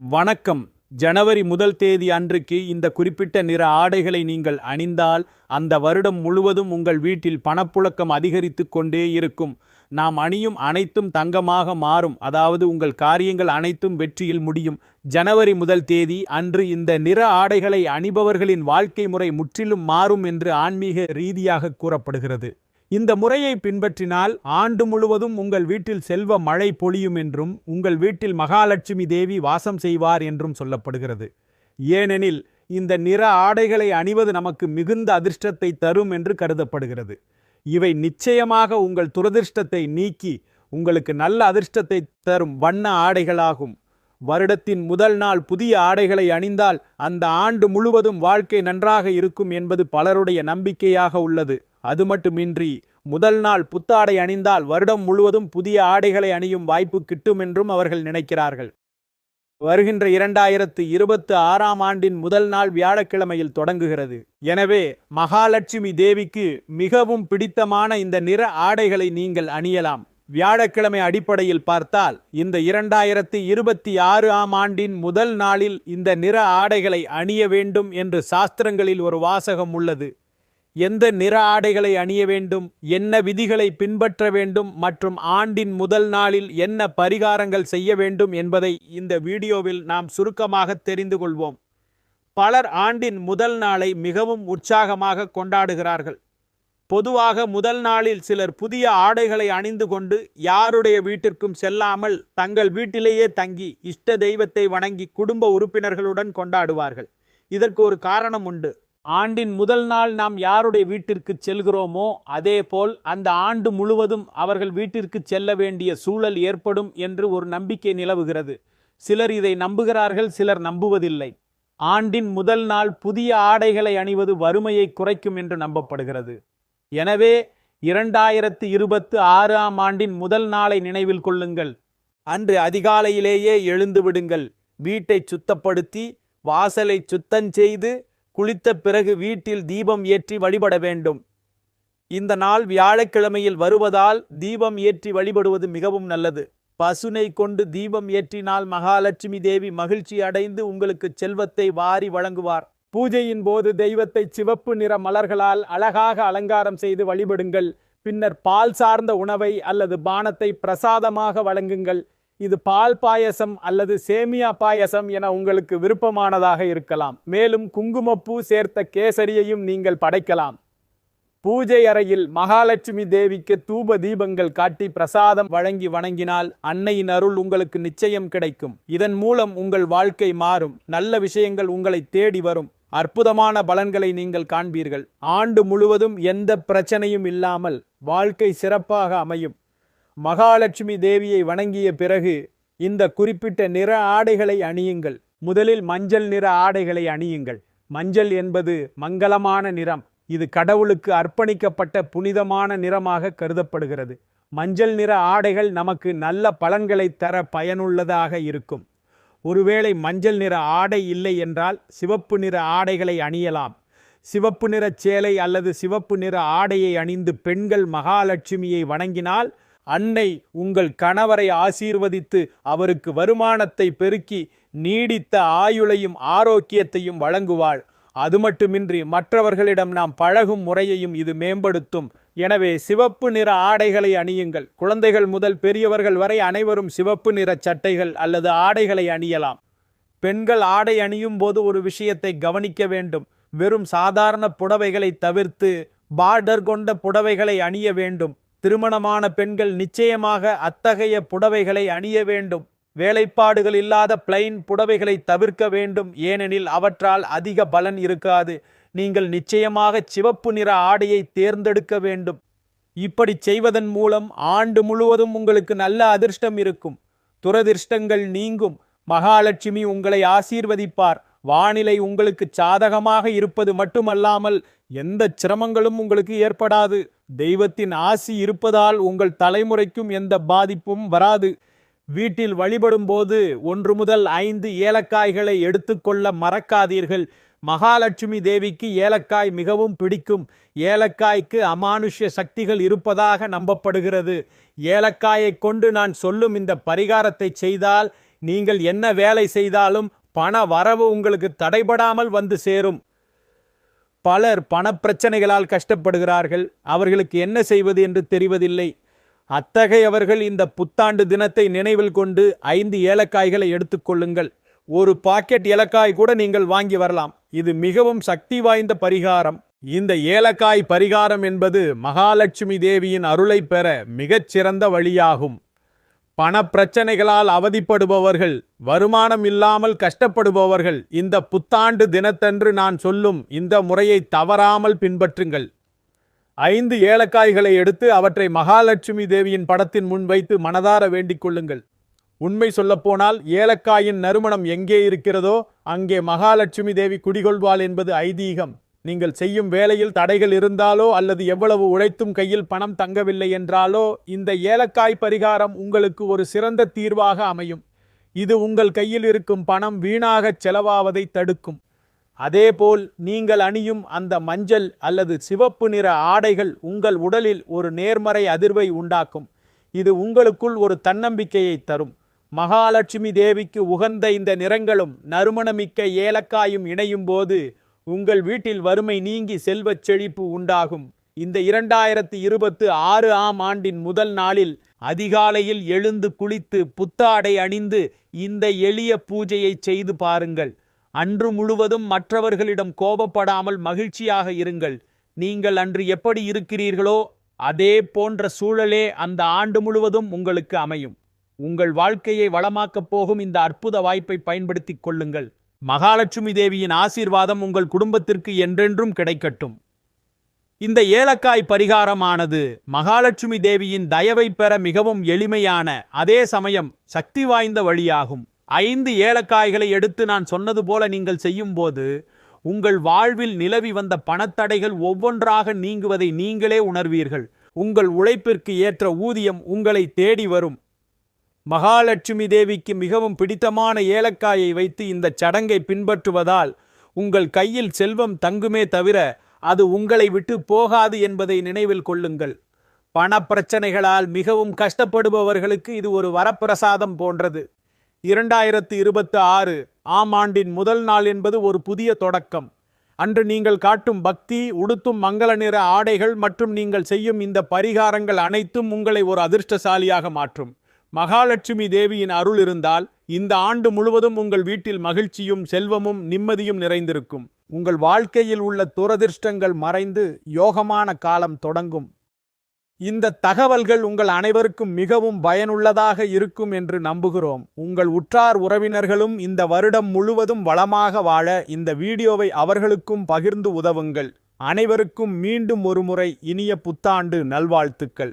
வணக்கம். ஜனவரி முதல் தேதி அன்றுக்கு இந்த குறிப்பிட்ட நிற ஆடைகளை நீங்கள் அணிந்தால் அந்த வருடம் முழுவதும் உங்கள் வீட்டில் பணப்புழக்கம் அதிகரித்து கொண்டே இருக்கும். நாம் அணியும் அனைத்தும் தங்கமாக மாறும். அதாவது உங்கள் காரியங்கள் அனைத்தும் வெற்றியில் முடியும். ஜனவரி முதல் தேதி அன்று இந்த நிற ஆடைகளை அணிபவர்களின் வாழ்க்கை முறை முற்றிலும் மாறும் என்று ஆன்மீக ரீதியாக கூறப்படுகிறது. இந்த முறையை பின்பற்றினால் ஆண்டு முழுவதும் உங்கள் வீட்டில் செல்வ மழை பொழியும் என்றும் உங்கள் வீட்டில் மகாலட்சுமி தேவி வாசம் செய்வார் என்றும் சொல்லப்படுகிறது. ஏனெனில் இந்த நிற ஆடைகளை அணிவது நமக்கு மிகுந்த அதிர்ஷ்டத்தை தரும் என்று கருதப்படுகிறது. இவை நிச்சயமாக உங்கள் துரதிர்ஷ்டத்தை நீக்கி உங்களுக்கு நல்ல அதிர்ஷ்டத்தை தரும் வண்ண ஆடைகளாகும். வருடத்தின் முதல் நாள் புதிய ஆடைகளை அணிந்தால் அந்த ஆண்டு முழுவதும் வாழ்க்கை நன்றாக இருக்கும் என்பது பலருடைய நம்பிக்கையாக உள்ளது. அது மட்டுமின்றி முதல் நாள் புத்தாடை அணிந்தால் வருடம் முழுவதும் புதிய ஆடைகளை அணியும் வாய்ப்பு கிட்டும் என்றும் அவர்கள் நினைக்கிறார்கள். வருகின்ற இரண்டாயிரத்து இருபத்து ஆறாம் ஆண்டின் முதல் நாள் வியாழக்கிழமையில் தொடங்குகிறது. எனவே மகாலட்சுமி தேவிக்கு மிகவும் பிடித்தமான இந்த நிற ஆடைகளை நீங்கள் அணியலாம். வியாழக்கிழமை அடிப்படையில் பார்த்தால் இந்த இரண்டாயிரத்தி இருபத்தி ஆறு ஆம் ஆண்டின் முதல் நாளில் இந்த நிற ஆடைகளை அணிய வேண்டும் என்று சாஸ்திரங்களில் ஒரு வாசகம் உள்ளது. எந்த நிற ஆடைகளை அணிய வேண்டும் என்ன விதிகளை பின்பற்ற வேண்டும் மற்றும் ஆண்டின் முதல் நாளில் என்ன பரிகாரங்கள் செய்ய வேண்டும் என்பதை இந்த வீடியோவில் நாம் சுருக்கமாக தெரிந்து கொள்வோம். பலர் ஆண்டின் முதல் நாளை மிகவும் உற்சாகமாக கொண்டாடுகிறார்கள். பொதுவாக முதல் நாளில் சிலர் புதிய ஆடைகளை அணிந்து கொண்டு யாருடைய வீட்டிற்கும் செல்லாமல் தங்கள் வீட்டிலேயே தங்கி இஷ்ட தெய்வத்தை வணங்கி குடும்ப உறுப்பினர்களுடன் கொண்டாடுவார்கள். இதற்கு ஒரு காரணம் உண்டு. ஆண்டின் முதல் நாள் நாம் யாருடைய வீட்டிற்கு செல்கிறோமோ அதேபோல் அந்த ஆண்டு முழுவதும் அவர்கள் வீட்டிற்கு செல்ல வேண்டிய சூழல் ஏற்படும் என்று ஒரு நம்பிக்கை நிலவுகிறது. சிலர் இதை நம்புகிறார்கள் சிலர் நம்புவதில்லை. ஆண்டின் முதல் நாள் புதிய ஆடைகளை அணிவது வறுமையை குறைக்கும் என்று நம்பப்படுகிறது. எனவே இரண்டாயிரத்து இருபத்து ஆறாம் ஆண்டின் முதல் நாளை நினைவில் கொள்ளுங்கள். அன்று அதிகாலையிலேயே எழுந்து விடுங்கள். வீட்டை சுத்தப்படுத்தி வாசலை சுத்தம் செய்து குளித்த பிறகு வீட்டில் தீபம் ஏற்றி வழிபட வேண்டும். இந்த நாள் வியாழக்கிழமையில் வருவதால் தீபம் ஏற்றி வழிபடுவது மிகவும் நல்லது. பசுனை கொண்டு தீபம் ஏற்றினால் மகாலட்சுமி தேவி மகிழ்ச்சி அடைந்து உங்களுக்கு செல்வத்தை வாரி வழங்குவார். பூஜையின் போது தெய்வத்தை சிவப்பு நிற மலர்களால் அழகாக அலங்காரம் செய்து வழிபடுங்கள். பின்னர் பால் சார்ந்த உணவை அல்லது பானத்தை பிரசாதமாக வழங்குங்கள். இது பால் பாயசம் அல்லது சேமியா பாயசம் என உங்களுக்கு விருப்பமானதாக இருக்கலாம். மேலும் குங்குமப்பூ சேர்த்த கேசரியையும் நீங்கள் படைக்கலாம். பூஜை அறையில் மகாலட்சுமி தேவிக்கு தூப தீபங்கள் காட்டி பிரசாதம் வழங்கி வணங்கினால் அன்னையின் அருள் உங்களுக்கு நிச்சயம் கிடைக்கும். இதன் மூலம் உங்கள் வாழ்க்கை மாறும். நல்ல விஷயங்கள் உங்களை தேடி வரும். அற்புதமான பலன்களை நீங்கள் காண்பீர்கள். ஆண்டு முழுவதும் எந்த பிரச்சனையும் இல்லாமல் வாழ்க்கை சிறப்பாக அமையும். மகாலட்சுமி தேவியை வணங்கிய பிறகு இந்த குறிப்பிட்ட நிற ஆடைகளை அணியுங்கள். முதலில் மஞ்சள் நிற ஆடைகளை அணியுங்கள். மஞ்சள் என்பது மங்களமான நிறம். இது கடவுளுக்கு அர்ப்பணிக்கப்பட்ட புனிதமான நிறமாக கருதப்படுகிறது. மஞ்சள் நிற ஆடைகள் நமக்கு நல்ல பலன்களை தர பயனுள்ளதாக இருக்கும். ஒருவேளை மஞ்சள் நிற ஆடை இல்லை என்றால் சிவப்பு நிற ஆடைகளை அணியலாம். சிவப்பு நிற சேலை அல்லது சிவப்பு நிற ஆடையை அணிந்து பெண்கள் மகாலட்சுமியை வணங்கினால் அன்னை உங்கள் கணவரை ஆசீர்வதித்து அவருக்கு வருமானத்தை பெருக்கி நீடித்த ஆயுளையும் ஆரோக்கியத்தையும் வழங்குவாள். அது மட்டுமின்றி மற்றவர்களிடம் நாம் பழகும் முறையையும் இது மேம்படுத்தும். எனவே சிவப்பு நிற ஆடைகளை அணியுங்கள். குழந்தைகள் முதல் பெரியவர்கள் வரை அனைவரும் சிவப்பு நிற சட்டைகள் அல்லது ஆடைகளை அணியலாம். பெண்கள் ஆடை அணியும் போது ஒரு விஷயத்தை கவனிக்க வேண்டும். வெறும் சாதாரண புடவைகளை தவிர்த்து பார்டர் கொண்ட புடவைகளை அணிய வேண்டும். திருமணமான பெண்கள் நிச்சயமாக அத்தகைய புடவைகளை அணிய வேண்டும். வேலைப்பாடுகள் இல்லாத பிளைன் புடவைகளை தவிர்க்க வேண்டும். ஏனெனில் அவற்றால் அதிக பலன் இருக்காது. நீங்கள் நிச்சயமாக சிவப்பு நிற ஆடையை தேர்ந்தெடுக்க வேண்டும். இப்படி செய்வதன் மூலம் ஆண்டு முழுவதும் உங்களுக்கு நல்ல அதிர்ஷ்டம் இருக்கும். துரதிர்ஷ்டங்கள் நீங்கும். மகாலட்சுமி உங்களை ஆசீர்வதிப்பார். வானிலை உங்களுக்கு சாதகமாக இருப்பது மட்டுமல்லாமல் எந்த சிரமங்களும் உங்களுக்கு ஏற்படாது. தெய்வத்தின் ஆசி இருப்பதால் உங்கள் தலைமுறைக்கும் எந்த பாதிப்பும் வராது. வீட்டில் வழிபடும் போது ஒன்று முதல் ஐந்து ஏலக்காய்களை எடுத்துக்கொள்ள மறக்காதீர்கள். மகாலட்சுமி தேவிக்கு ஏலக்காய் மிகவும் பிடிக்கும். ஏலக்காய்க்கு அமானுஷ்ய சக்திகள் இருப்பதாக நம்பப்படுகிறது. ஏலக்காயை கொண்டு நான் சொல்லும் இந்த பரிகாரத்தை செய்தால் நீங்கள் என்ன வேலை செய்தாலும் பண வரவு உங்களுக்கு தடைபடாமல் வந்து சேரும். பலர் பணப்பிரச்சனைகளால் கஷ்டப்படுகிறார்கள். அவர்களுக்கு என்ன செய்வது என்று தெரிவதில்லை. அத்தகையவர்கள் இந்த புத்தாண்டு தினத்தை நினைவில் கொண்டு ஐந்து ஏலக்காய்களை எடுத்துக்கொள்ளுங்கள் ஒரு பாக்கெட் ஏலக்காய் கூட நீங்கள் வாங்கி வரலாம். இது மிகவும் சக்தி வாய்ந்த பரிகாரம். இந்த ஏலக்காய் பரிகாரம் என்பது மகாலட்சுமி தேவியின் அருளை பெற மிகச்சிறந்த வழியாகும். பணப்பிரச்சனைகளால் அவதிப்படுபவர்கள் வருமானம் இல்லாமல் கஷ்டப்படுபவர்கள் இந்த புத்தாண்டு தினத்தன்று நான் சொல்லும் இந்த முறையை தவறாமல் பின்பற்றுங்கள். ஐந்து ஏலக்காய்களை எடுத்து அவற்றை மகாலட்சுமி தேவியின் படத்தின் முன் வைத்து மனதார வேண்டிக் கொள்ளுங்கள். உண்மை சொல்லப்போனால் ஏலக்காயின் நறுமணம் எங்கே இருக்கிறதோ அங்கே மகாலட்சுமி தேவி குடிகொள்வாள் என்பது ஐதீகம். நீங்கள் செய்யும் வேலையில் தடைகள் இருந்தாலோ அல்லது எவ்வளவு உழைத்தும் கையில் பணம் தங்கவில்லை என்றாலோ இந்த ஏலக்காய் பரிகாரம் உங்களுக்கு ஒரு சிறந்த தீர்வாக அமையும். இது உங்கள் கையில் இருக்கும் பணம் வீணாகச் செலவாவதை தடுக்கும். அதேபோல் நீங்கள் அணியும் அந்த மஞ்சள் அல்லது சிவப்பு நிற ஆடைகள் உங்கள் உடலில் ஒரு நேர்மறை அதிர்வை உண்டாக்கும். இது உங்களுக்குள் ஒரு தன்னம்பிக்கையை தரும். மகாலட்சுமி தேவிக்கு உகந்த இந்த நிறங்களும் நறுமணமிக்க ஏலக்காயும் இணையும் போது உங்கள் வீட்டில் வறுமை நீங்கி செல்வச் செழிப்பு உண்டாகும். இந்த இரண்டாயிரத்தி இருபத்து ஆறு ஆம் ஆண்டின் முதல் நாளில் அதிகாலையில் எழுந்து குளித்து புத்தாடை அணிந்து இந்த எளிய பூஜையை செய்து பாருங்கள். அன்று முழுவதும் மற்றவர்களிடம் கோபப்படாமல் மகிழ்ச்சியாக இருங்கள். நீங்கள் அன்று எப்படி இருக்கிறீர்களோ அதே போன்ற சூழலே அந்த ஆண்டு முழுவதும் உங்களுக்கு அமையும். உங்கள் வாழ்க்கையை வளமாக்கப் போகும் இந்த அற்புத வாய்ப்பை பயன்படுத்திக் கொள்ளுங்கள். மகாலட்சுமி தேவியின் ஆசீர்வாதம் உங்கள் குடும்பத்திற்கு என்றென்றும் கிடைக்கட்டும். இந்த ஏலக்காய் பரிகாரமானது மகாலட்சுமி தேவியின் தயவை பெற மிகவும் எளிமையான அதே சமயம் சக்தி வாய்ந்த வழியாகும். ஐந்து ஏலக்காய்களை எடுத்து நான் சொன்னது போல நீங்கள் செய்யும்போது உங்கள் வாழ்வில் நிலவி வந்த பணத்தடைகள் ஒவ்வொன்றாக நீங்குவதை நீங்களே உணர்வீர்கள். உங்கள் உழைப்பிற்கு ஏற்ற ஊதியம் உங்களை தேடி வரும். மகாலட்சுமி தேவிக்கு மிகவும் பிடித்தமான ஏலக்காயை வைத்து இந்த சடங்கை பின்பற்றுவதால் உங்கள் கையில் செல்வம் தங்குமே தவிர அது உங்களை விட்டு போகாது என்பதை நினைவில் கொள்ளுங்கள். பணப்பிரச்சனைகளால் மிகவும் கஷ்டப்படுபவர்களுக்கு இது ஒரு வரப்பிரசாதம் போன்றது. இரண்டாயிரத்து இருபத்து ஆறு ஆம் ஆண்டின் முதல் நாள் என்பது ஒரு புதிய தொடக்கம். அன்று நீங்கள் காட்டும் பக்தி உடுத்தும் மங்கள நிற ஆடைகள் மற்றும் நீங்கள் செய்யும் இந்த பரிகாரங்கள் அனைத்தும் உங்களை ஒரு அதிர்ஷ்டசாலியாக மாற்றும். மகாலட்சுமி தேவியின் அருள் இருந்தால் இந்த ஆண்டு முழுவதும் உங்கள் வீட்டில் மகிழ்ச்சியும் செல்வமும் நிம்மதியும் நிறைந்திருக்கும். உங்கள் வாழ்க்கையில் உள்ள துரதிர்ஷ்டங்கள் மறைந்து யோகமான காலம் தொடங்கும். இந்த தகவல்கள் உங்கள் அனைவருக்கும் மிகவும் பயனுள்ளதாக இருக்கும் என்று நம்புகிறோம். உங்கள் உற்றார் உறவினர்களும் இந்த வருடம் முழுவதும் வளமாக வாழ இந்த வீடியோவை அவர்களுக்கும் பகிர்ந்து உதவுங்கள். அனைவருக்கும் மீண்டும் ஒருமுறை இனிய புத்தாண்டு நல்வாழ்த்துக்கள்.